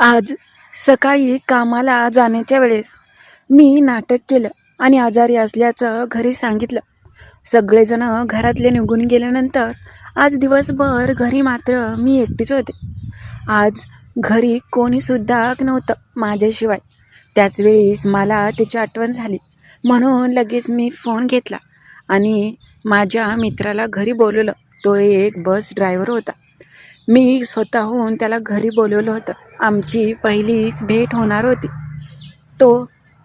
आज सकाळी कामाला जाण्याच्या वेळेस मी नाटक केलं आणि आजारी असल्याचं घरी सांगितलं. सगळेजण घरातले निघून गेल्यानंतर आज दिवसभर घरी मात्र मी एकटीच होते. आज घरी कोणीसुद्धा नव्हतं माझ्याशिवाय. त्याच वेळेस मला त्याची आठवण झाली. म्हणून लगेच मी फोन घेतला आणि माझ्या मित्राला घरी बोलवलं. तो एक बस ड्रायव्हर होता. मी स्वतःहून त्याला घरी बोलवलं होतं. आमची पहिलीच भेट होणार होती. तो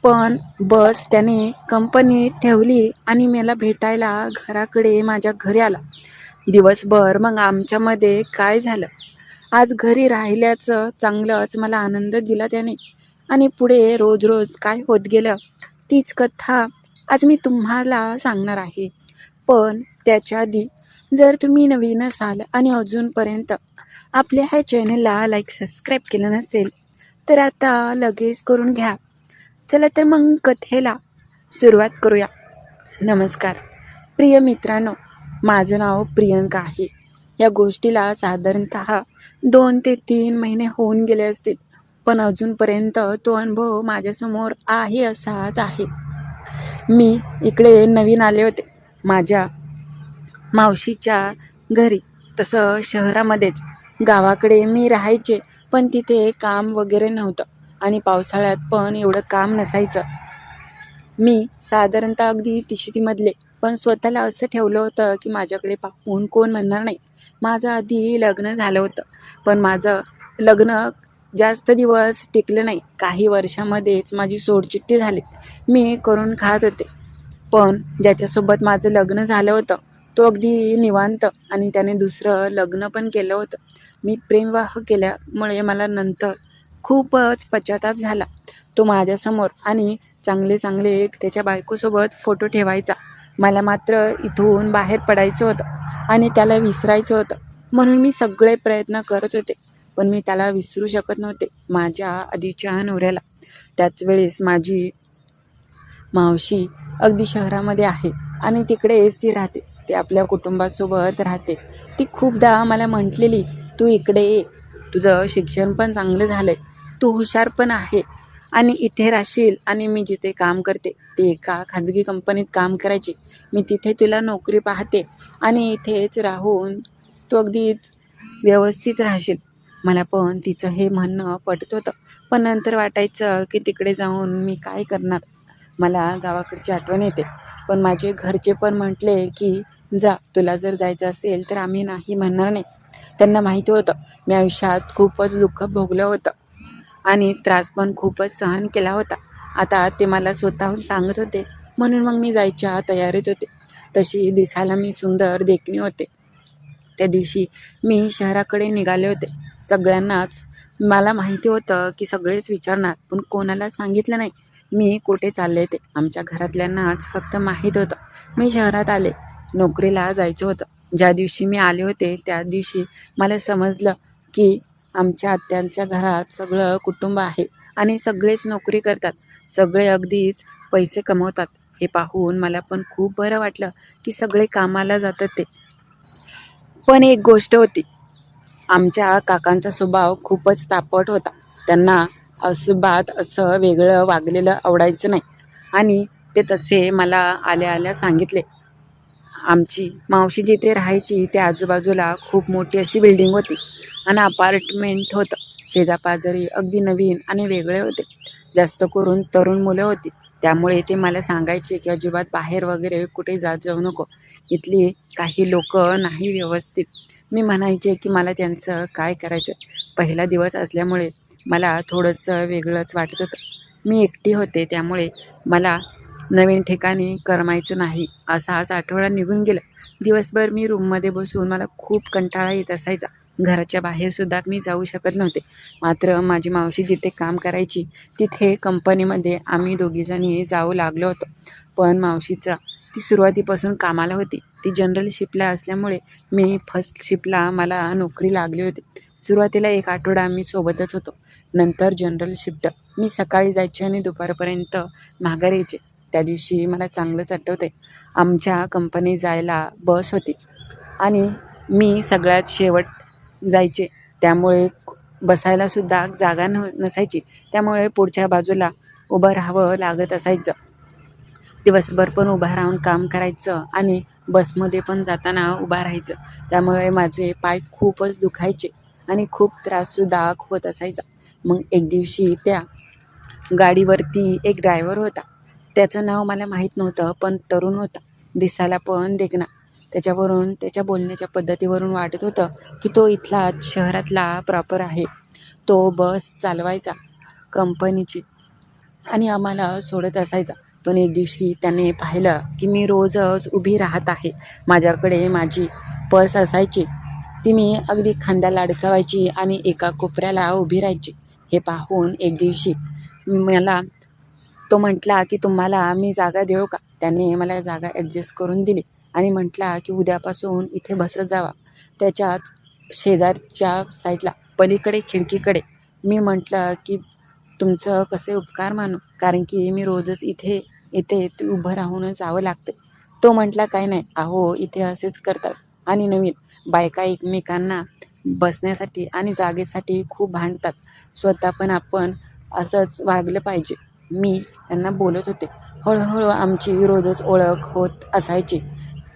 पण बस त्याने कंपनीत ठेवली आणि मला भेटायला घराकडे माझ्या घरी आला. दिवसभर मग आमच्यामध्ये काय झालं? आज घरी राहिल्याचं चांगलंच मला आनंद दिला त्याने. आणि पुढे रोज रोज काय होत गेलं तीच कथा आज मी तुम्हाला सांगणार आहे. पण त्याच्या आधी जर तुम्ही नवीन असाल आणि अजूनपर्यंत आपल्या ह्या चॅनलला लाईक सबस्क्राईब केलं नसेल तर आता लगेच करून घ्या. चला तर मग कथेला सुरुवात करूया. नमस्कार. प्रिय मित्रांनो माझं नाव प्रियंका आहे. या गोष्टीला साधारणत दोन ते तीन महिने होऊन गेले असतील पण अजूनपर्यंत तो अनुभव माझ्यासमोर आहे असाच आहे. मी इकडे नवीन आले होते. माझ्या मावशीच्या घरी तसं शहरामध्येच. गावाकडे मी राहायचे पण तिथे काम वगैरे नव्हतं आणि पावसाळ्यात पण एवढं काम नसायचं. मी साधारणतः अगदी तिशीतीमधले पण स्वतःला असं ठेवलं होतं की माझ्याकडे पाहून कोण म्हणणार नाही. माझं आधी लग्न झालं होतं पण माझं लग्न जास्त दिवस टिकलं नाही. काही वर्षामध्येच माझी सोडचिठ्ठी झाली. मी करून खात होते पण ज्याच्यासोबत माझं लग्न झालं होतं तो अगदी निवांत आणि त्याने दुसरं लग्न पण केलं होतं. मी प्रेमविवाह केल्यामुळे मला नंतर खूपच पश्चाताप झाला. तो माझ्यासमोर आणि चांगले चांगले त्याच्या बायकोसोबत फोटो ठेवायचा. मला मात्र इथून बाहेर पडायचं होतं आणि त्याला विसरायचं होतं. म्हणून मी सगळे प्रयत्न करत होते पण मी त्याला विसरू शकत नव्हते माझ्या आधीच्या नवऱ्याला. त्याच वेळेस माझी मावशी अगदी शहरामध्ये आहे आणि तिकडेच ती राहते. ती आपल्या कुटुंबासोबत राहते. ती खूपदा मला म्हटलेली तू इकडे ये. तुझं शिक्षण पण चांगलं झालं आहे तू हुशार पण आहे. आणि इथे राहशील आणि मी जिथे काम करते ते एका खाजगी कंपनीत काम करायची. मी तिथे तुला नोकरी पाहते आणि इथेच राहून तू अगदी व्यवस्थित राहशील. मला पण तिचं हे म्हणणं पटत होतं. पण नंतर वाटायचं की तिकडे जाऊन मी काय करणार? मला गावाकडची आठवण येते. पण माझे घरचे पण म्हटले की जा तुला जर जायचं असेल तर आम्ही नाही म्हणणार नाही. त्यांना माहिती होतं. मी आयुष्यात खूपच दुःख भोगलं होतं. आणि त्रास पण खूपच सहन केला होता. आता ते मला स्वतःहून सांगत होते. म्हणून मग मी जायच्या तयारीत होते. तशी दिसायला मी सुंदर देखणी होते. त्या दिवशी मी शहराकडे निघाले होते. सगळ्यांनाच मला माहिती होतं की सगळेच विचारणार पण कोणाला सांगितलं नाही. मी कुठे चालले ते आमच्या घरातल्यांनाच फक्त माहीत होतं. मी शहरात आले. नोकरीला जायचं होतं. ज्या दिवशी मी आले होते त्या दिवशी मला समजलं की आमच्या आत्यांच्या घरात सगळं कुटुंब आहे आणि सगळेच नोकरी करतात. सगळे अगदीच पैसे कमवतात. हे पाहून मला पण खूप बरं वाटलं की सगळे कामाला जातात ते. पण एक गोष्ट होती. आमच्या काकांचा स्वभाव खूपच तापट होता. त्यांना अजिबात असं वेगळं वागलेलं आवडायचं नाही. आणि ते तसे मला आल्या आल्या सांगितले. आमची मावशी जिथे राहायची त्या आजूबाजूला खूप मोठी अशी बिल्डिंग होती. आणि अपार्टमेंट होतं. शेजापाजारी अगदी नवीन आणि वेगळे होते. जास्त करून तरुण मुलं होती. त्यामुळे ते मला सांगायचे की अजिबात बाहेर वगैरे कुठे जात जाऊ नको. इथली काही लोक नाही व्यवस्थित. मी म्हणायचे की मला त्यांचं काय करायचं? पहिला दिवस असल्यामुळे मला थोडंसं वेगळंच वाटत होतं. मी एकटी होते त्यामुळे मला नवीन ठिकाणी करमायचं नाही असा असा आठवडा निघून गेला. दिवसभर मी रूममध्ये बसून मला खूप कंटाळा येत असायचा. घराच्या बाहेरसुद्धा मी जाऊ शकत नव्हते. मात्र माझी मावशी जिथे काम करायची तिथे कंपनीमध्ये आम्ही दोघीजणी जाऊ लागलो होतो. पण मावशीचा ती सुरुवातीपासून कामाला होती. ती जनरल शिपला असल्यामुळे मी फर्स्ट शिपला मला नोकरी लागली होती. सुरुवातीला एक आठवडा आम्ही सोबतच होतो. नंतर जनरल शिफ्ट. मी सकाळी जायचे आणि दुपारपर्यंत माघार यायचे. त्या दिवशी मला चांगलंच आठवते आमच्या कंपनी जायला बस होती. आणि मी सगळ्यात शेवट जायचे. त्यामुळे बसायलासुद्धा जागा न नसायची. त्यामुळे पुढच्या बाजूला उभं राहावं लागत असायचं. दिवसभर पण उभा राहून काम करायचं आणि बसमध्ये पण जाताना उभा राहायचं. त्यामुळे माझे पाय खूपच दुखायचे आणि खूप त्राससुद्धा होत असायचा. मग एक दिवशी त्या गाडीवरती एक ड्रायव्हर होता. त्याचं नाव मला माहीत नव्हतं पण तरुण होता. दिसायला पण देखना त्याच्यावरून त्याच्या बोलण्याच्या पद्धतीवरून वाटत होतं की तो इथला शहरातला प्रॉपर आहे. तो बस चालवायचा कंपनीची आणि आम्हाला सोडत असायचा. पण एक दिवशी त्याने पाहिलं की मी रोजच उभी राहत आहे. माझ्याकडे माझी पर्स असायची. ती मी अगदी खांद्याला अडकवायची आणि एका कोपऱ्याला उभी राहायची. हे पाहून एक दिवशी मला तो म्हटला की तुम्हाला मी जागा देऊ का? त्याने मला जागा ॲडजस्ट करून दिली आणि म्हटला की उद्यापासून इथे बसत जावा. त्याच्याच शेजारच्या साईडला पलीकडे खिडकीकडे. मी म्हटलं की तुमचं कसे उपकार मानू? कारण की मी रोजच इथे इथे ते उभं राहूनच जावं लागतं. तो म्हटला काय नाही. अहो इथे असेच करतात. आणि नवीन बायका एकमेकांना बसण्यासाठी आणि जागेसाठी खूप भांडतात. स्वतः पण आपण असंच वागलं पाहिजे. मी त्यांना बोलत होते. हळूहळू आमची रोजच ओळख होत असायची.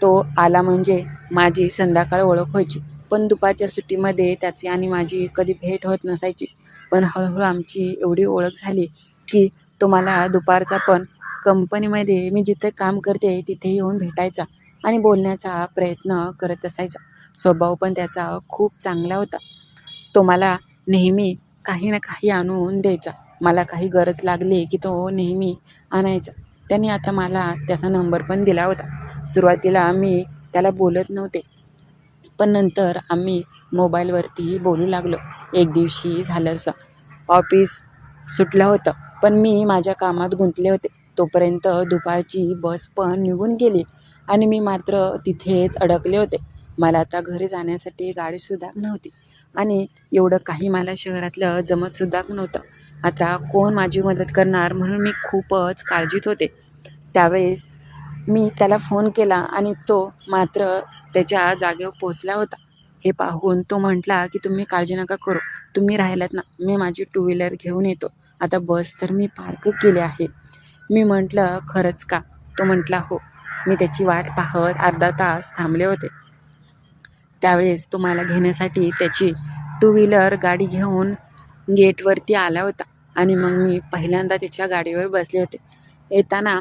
तो आला म्हणजे माझी संध्याकाळ ओळख व्हायची. पण दुपारच्या सुट्टीमध्ये त्याची आणि माझी कधी भेट होत नसायची. पण हळूहळू आमची एवढी ओळख झाली की तो मला दुपारचा पण कंपनीमध्ये मी जिथे काम करते तिथे येऊन भेटायचा आणि बोलण्याचा प्रयत्न करत असायचा. स्वभाव पण त्याचा खूप चांगला होता. तो मला नेहमी काही ना काही आणून द्यायचा. मला काही गरज लागली की तो नेहमी आणायचा. त्याने आता मला त्याचा नंबर पण दिला होता. सुरुवातीला मी त्याला बोलत नव्हते. पण नंतर आम्ही मोबाईलवरती बोलू लागलो. एक दिवशी झालं असं. ऑफिस सुटलं होतं. पण मी माझ्या कामात गुंतले होते. तोपर्यंत दुपारची बस पण निघून गेली आणि मी मात्र तिथेच अडकले होते. मला आता घरी जाण्यासाठी गाडीसुद्धा नव्हती आणि एवढं काही मला शहरातलं जमतसुद्धा नव्हतं. आता कोण माझी मदत करणार म्हणून मी खूपच काळजीत होते. त्यावेळेस मी त्याला फोन केला आणि तो मात्र त्याच्या जागेवर पोचला होता. हे पाहून तो म्हटला की तुम्ही काळजी नका करू. तुम्ही राहिलात ना. मी माझी टू व्हीलर घेऊन येतो. आता बस तर मी पार्क केली आहे. मी म्हटलं खरंच का? तो म्हटला हो. मी त्याची वाट पाहत अर्धा तास थांबले होते. त्यावेळेस तो मला घेण्यासाठी त्याची टू व्हीलर गाडी घेऊन गेटवरती आला होता. आणि मग मी पहिल्यांदा त्याच्या गाडीवर बसले होते. येताना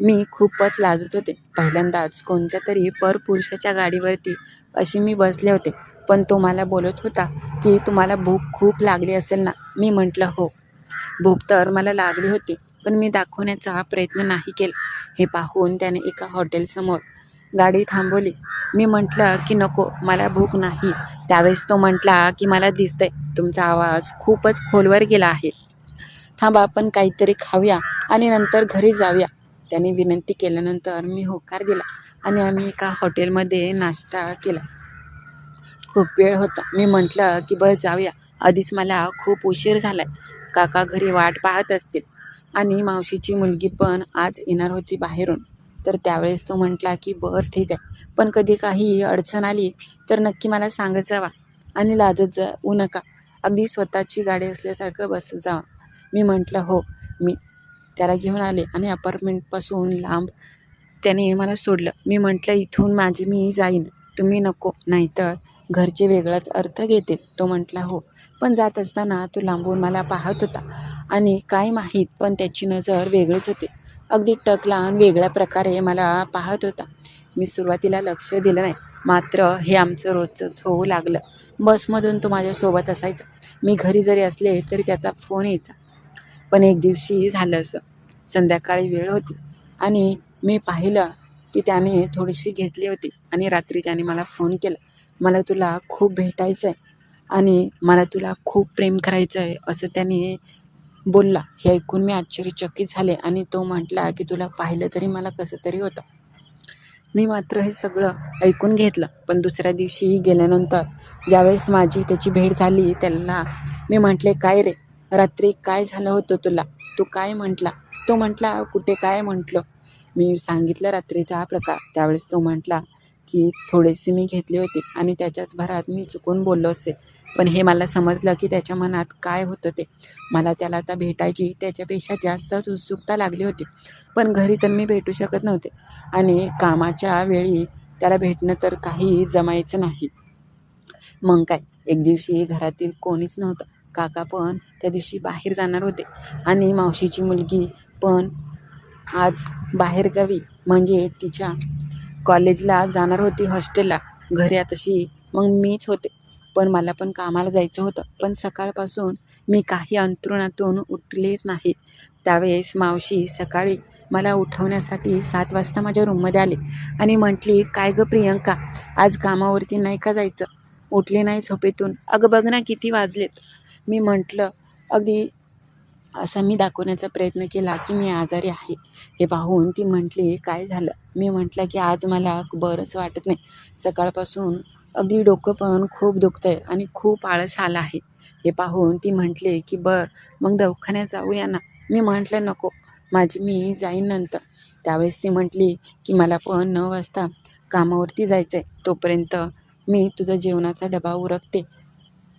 मी खूपच लाजत होते. पहिल्यांदाच कोणत्या तरी परपुरुषाच्या गाडीवरती अशी मी बसले होते. पण तो मला बोलत होता की तुम्हाला भूक खूप लागली असेल ना? मी म्हटलं हो. भूक तर मला लागली होती पण मी दाखवण्याचा प्रयत्न नाही केला. हे पाहून त्याने एका हॉटेलसमोर गाडी थांबवली. मी म्हटलं की नको मला भूक नाही. त्यावेळेस तो म्हटला की मला दिसतंय तुमचा आवाज खूपच खोलवर गेला आहे. थांबा आपण काहीतरी खाऊया आणि नंतर घरी जाऊया. त्याने विनंती केल्यानंतर मी होकार दिला आणि आम्ही एका हॉटेलमध्ये नाश्ता केला. खूप वेळ होता. मी म्हटलं की बरं जाऊया. आधीच मला खूप उशीर झाला आहे काका घरी वाट पाहत असतील. आणि मावशीची मुलगी पण आज येणार होती बाहेरून. तर त्यावेळेस तो म्हटला की बरं ठीक आहे. पण कधी काही अडचण आली तर नक्की मला सांगत जावा आणि लाजत जाऊ नका. अगदी स्वतःची गाडी असल्यासारखं बसत जावा. मी म्हटलं हो. मी त्याला घेऊन आले आणि अपार्टमेंटपासून लांब त्याने मला सोडलं. मी म्हटलं इथून माझी मी जाईन. तुम्ही नको. नाहीतर घरचे वेगळाच अर्थ घेतील. तो म्हटला हो. पण जात असताना तो लांबून मला पाहत होता आणि काय माहीत पण त्याची नजर वेगळीच होती. अगदी टकला लहान वेगळ्या प्रकारे मला पाहत होता. मी सुरुवातीला लक्ष दिलं नाही. मात्र हे आमचं रोजचंच होऊ लागलं. बसमधून तो माझ्यासोबत असायचा. मी घरी जरी असले तरी त्याचा फोन यायचा. पण एक दिवशी झालं असं. संध्याकाळी वेळ होती. आणि मी पाहिलं की त्याने थोडीशी घेतली होती आणि रात्री त्याने मला फोन केला. मला तुला खूप भेटायचं आहे आणि मला तुला खूप प्रेम करायचं आहे असं त्याने बोलला. हे ऐकून मी आश्चर्यचकित झाले आणि तो म्हटला की तुला पाहिलं तरी मला कसं तरी होतं. मी मात्र हे सगळं ऐकून घेतलं. पण दुसऱ्या दिवशीही गेल्यानंतर ज्यावेळेस माझी त्याची भेट झाली त्याला मी म्हटले काय रे? रात्री काय झालं होतं तुला? तू काय म्हटला? तो म्हटला कुठे काय म्हटलं? मी सांगितलं रात्रीचा प्रकार. त्यावेळेस तो म्हटला की थोडेसे मी घेतले होते आणि त्याच्याच भरात मी चुकून बोललो असेल. पण हे मला समजलं की त्याच्या मनात काय होतं ते. मला त्याला आता भेटायची त्याच्यापेक्षा जास्तच उत्सुकता लागली होती. पण घरी तर मी भेटू शकत नव्हते. आणि कामाच्या वेळी त्याला भेटणं तर काही जमायचं नाही. मग काय? एक दिवशी घरातील कोणीच नव्हतं. काका पण त्या दिवशी बाहेर जाणार होते. आणि मावशीची मुलगी पण आज बाहेरगावी म्हणजे तिच्या कॉलेजला जाणार होती हॉस्टेलला. घरी तशी मग मीच होते. पण मला पण कामाला जायचं होतं. पण सकाळपासून मी काही अंतरुणातून उठलेच नाही. त्यावेळेस मावशी सकाळी मला उठवण्यासाठी सात वाजता माझ्या रूममध्ये आले आणि म्हटली काय गं प्रियंका आज कामावरती नाही का जायचं? उठले नाही झोपेतून. अगं बघ ना किती वाजलेत. मी म्हटलं अगदी असा मी दाखवण्याचा प्रयत्न केला की मी आजारी आहे. हे पाहून ती म्हटली काय झालं? मी म्हटलं की आज मला बरंच वाटत नाही. सकाळपासून अगदी डोकं पण खूप दुखतं आहे आणि खूप आळस आला आहे. हे पाहून ती म्हटली की बर मग दवाखान्यात जाऊया ना. मी म्हटलं नको. माझी मी जाईन नंतर. त्यावेळेस ती म्हटली की मला पण नऊ वाजता कामावरती जायचं आहे तोपर्यंत मी तुझा जेवणाचा डबा उरकते.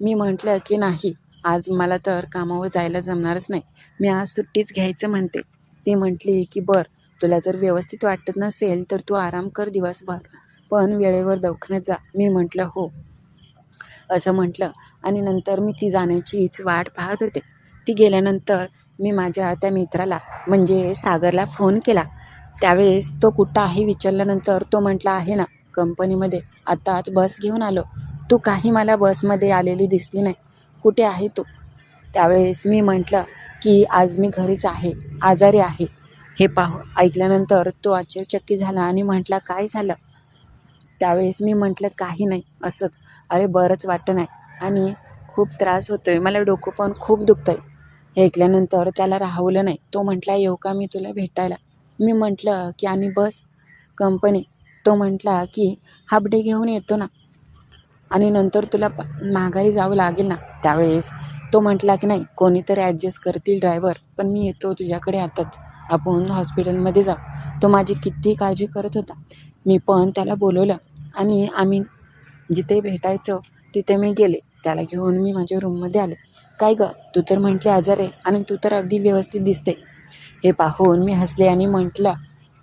मी म्हटलं की नाही. आज मला तर कामावर जायला जमणारच नाही. मी आज सुट्टीच घ्यायचं म्हणते. ती म्हटली की बर तुला जर व्यवस्थित वाटत नसेल तर तू आराम कर दिवसभर. पण वेळेवर दवाखान्यात जा. मी म्हटलं हो. असं म्हटलं. आणि नंतर मी ती जाण्याचीच वाट पाहत होते. ती गेल्यानंतर मी माझ्या त्या मित्राला म्हणजे सागरला फोन केला. त्यावेळेस तो कुठं आहे विचारल्यानंतर तो म्हटला आहे ना कंपनीमध्ये. आत्ताच बस घेऊन आलो. तू काही मला बसमध्ये आलेली दिसली नाही. कुठे आहे तू? त्यावेळेस मी म्हटलं की आज मी घरीच आहे. आजारी आहे. हे पाहू ऐकल्यानंतर तो आश्चर्यचक्की झाला आणि म्हटला काय झालं? त्यावेळेस मी म्हटलं काही नाही असंच. अरे बरंच वाटतं नाही. आणि खूप त्रास होतो आहे मला डोकं पण खूप दुखतं आहे हे ऐकल्यानंतर त्याला राहवलं नाही. तो म्हटला येऊ का मी तुला भेटायला? मी म्हटलं की आणि बस कंपनी. तो म्हटला की हाफ डे घेऊन येतो ना. आणि नंतर तुला प माघारी जावं लागेल ना. त्यावेळेस तो म्हटला की नाही कोणीतरी ॲडजस्ट करतील ड्रायव्हर पण मी येतो तुझ्याकडे आताच. आपण हॉस्पिटलमध्ये जाऊ. तो माझी किती काळजी करत होता. मी पण त्याला बोलवलं आणि आम्ही जिथे भेटायचो तिथे मी गेले. त्याला घेऊन मी माझ्या रूममध्ये आले. काय गं? तू तर म्हटली आजार आहे आणि तू तर अगदी व्यवस्थित दिसते. हे पाहून मी हसले आणि म्हटलं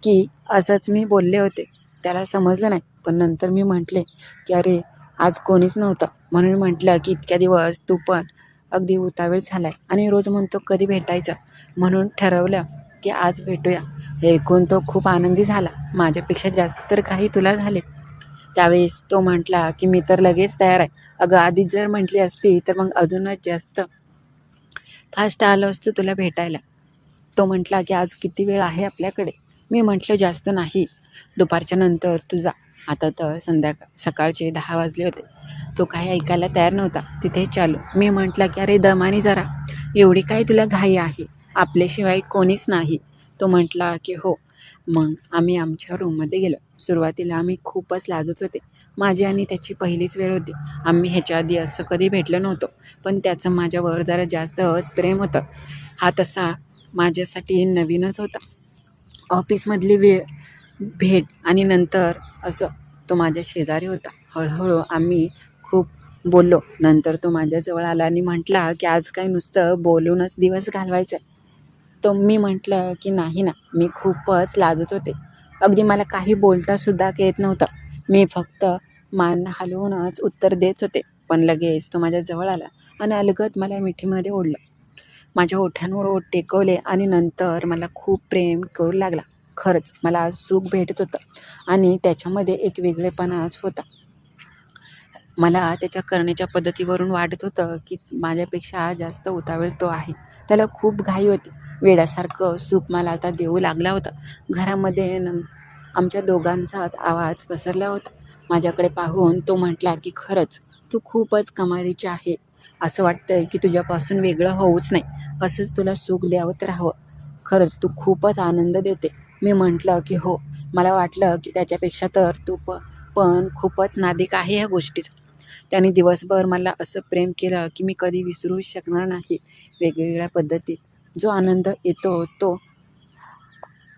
की असंच मी बोलले होते. त्याला समजलं नाही पण नंतर मी म्हटले की अरे आज कोणीच नव्हतं. म्हणून म्हटलं की इतक्या दिवस तू पण अगदी उतावीळ झाला आहे आणि रोज म्हणतो कधी भेटायचं. म्हणून ठरवलं की आज भेटूया. हे ऐकून तो खूप आनंदी झाला. माझ्यापेक्षा जास्त तर काही तुला झाले. त्यावेळेस तो म्हटला की मी तर लगेच तयार आहे. अगं आधीच जर म्हटली असती तर मग अजूनच जास्त फास्ट आलो असतो तुला भेटायला. तो म्हटला की आज किती वेळ आहे आपल्याकडे? मी म्हटलं जास्त नाही. दुपारच्या नंतर तू जा. आता तर संध्याकाळ सकाळचे दहा वाजले होते. तो काही ऐकायला तयार नव्हता. तिथे चालू. मी म्हटलं की अरे दमानी जरा. एवढी काय तुला घाई आहे? आपल्याशिवाय कोणीच नाही. तो म्हटला की हो. मग आम्ही आमच्या रूममध्ये गेलो. सुरुवातीला आम्ही खूपच लाजत होते. माझी आणि त्याची पहिलीच वेळ होती. आम्ही ह्याच्या आधी असं कधी भेटलो नव्हतो पण त्याचं माझ्यावर जरा जास्तच प्रेम होतं. हा तसा माझ्यासाठी नवीनच होता. ऑफिसमधली वेळ भेट आणि नंतर असं तो माझ्या शेजारी होता. हळूहळू आम्ही खूप बोललो. नंतर तो माझ्याजवळ आला आणि म्हटला की आज काय नुसतं बोलूनच दिवस घालवायचा आहे तो मी म्हटलं की नाही ना मी खूपच लाजत होते. अगदी मला काही बोलतासुद्धा येत नव्हतं. मी फक्त मान हलवूनच उत्तर देत होते पण लगेच तो माझ्याजवळ आला आणि अलगद मला मिठीमध्ये ओढलं. माझ्या ओठांवर ओठ टेकवले आणि नंतर मला खूप प्रेम करू लागला. खरंच मला सुख भेटत होतं आणि त्याच्यामध्ये एक वेगळेपणाच होता. मला त्याच्या करण्याच्या पद्धतीवरून वाटत होतं की माझ्यापेक्षा जास्त उतावेळ तो आहे. त्याला खूप घाई होती. वेड्यासारखं सुख मला आता देऊ लागला होता. घरामध्ये न आमच्या दोघांचाच आवाज पसरला होता. माझ्याकडे पाहून तो म्हटला की खरंच तू खूपच कमालीची आहे. असं वाटतंय की तुझ्यापासून वेगळं होऊच नाही. असंच तुला सुख द्यावत राहावं. खरंच तू खूपच आनंद देते. मी म्हटलं की हो. मला वाटलं की त्याच्यापेक्षा तर तू प पण खूपच नादिक आहे ह्या गोष्टीचं. त्याने दिवसभर मला असं प्रेम केलं की मी कधी विसरूच शकणार नाही वेगवेगळ्या पद्धतीत. जो आनंद येतो तो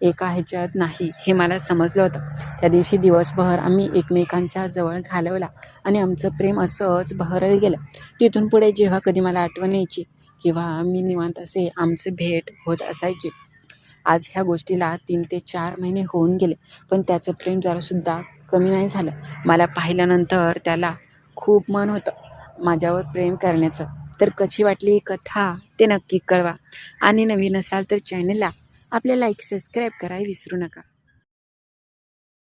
एका ह्याच्यात नाही हे मला समजलं होतं. त्या दिवशी दिवसभर आम्ही एकमेकांच्या जवळ घालवला आणि आमचं प्रेम असंच बहरत गेलं. तिथून पुढे जेव्हा कधी मला आठवण यायची किंवा मी निवांत असे आमचे भेट होत असायची. आज ह्या गोष्टीला तीन ते चार महिने होऊन गेले पण त्याचं प्रेम जरासुद्धा कमी नाही झालं. मला पाहिल्यानंतर त्याला खूप मन होतं माझ्यावर प्रेम करण्याचं. तर कशी वाटली ही कथा ते नक्की कळवा. आणि नवीन असाल तर चॅनलला आपल्या लाईक सबस्क्राईब करायला विसरू नका.